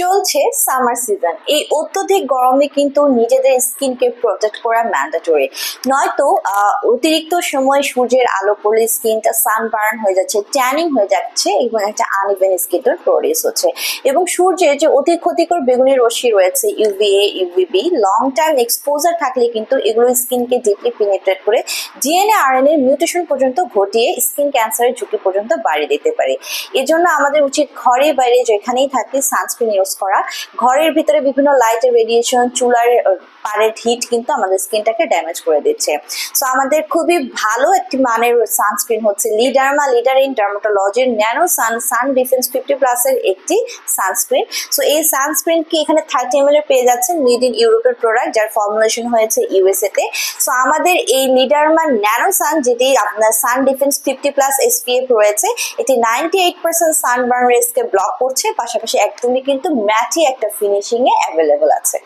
চলছে summer season এই অত্যধিক গরমে কিন্তু নিজেদের স্কিনকে প্রোটেক্ট করা ম্যান্ডেটরি নয়তো অতিরিক্ত সময় সূর্যের আলো পড়লে স্কিনটা সানবার্ন হয়ে যাচ্ছে ট্যানিং হয়ে যাচ্ছে এবং একটা আনইভেন স্কিন টোন প্রডিউস হচ্ছে। এবং সূর্যের যে অতি ক্ষতিকর বেগুনি রশ্মি রয়েছে UVA UVB long time exposure থাকলে কিন্তু এগুলো স্কিনকে ডিপলি পেনিট্রেট করে ডিএনএ আরএনএ মিউটেশন পর্যন্ত ঘটিয়ে স্কিন ক্যান্সারের ঝুঁকি পর্যন্ত বাড়িয়ে দিতে পারে। এজন্য আমাদের উচিত ঘরে বাইরে যেখানেই থাকি সানস্ক্রিন ইউজ করা। ঘরের ভিতরে বিভিন্ন লাইটের রেডিয়েশন চুলার পাড়ের হিট কিন্তু আমাদের স্কিনটাকে ড্যামেজ করে দিচ্ছে। সো আমাদের খুবই ভালো একটি মানের সানস্ক্রিন হচ্ছে লিডারমা leader in ডার্মাটোলজির nano sun sun defence fifty প্লাসের একটি সানস্ক্রিন সো এই সানস্ক্রিন কি এখানে থার্টি এম এর পেয়ে যাচ্ছেন মেড ইন ইউরোপের প্রোডাক্ট যার ফর্মুলেশন হয়েছে ইউএসএতে সো আমাদের এই লিডারমা ন্যানো সান যেটি আপনার sun defence fifty plus SPF রয়েছে, এটি নাইনটি এইট পার্সেন্ট সানবার্ন রেসকে ব্লক করছে। পাশাপাশি একদমই কিন্তু ম্যাটি একটা ফিনিশিং এ অ্যাভেলেবল আছে।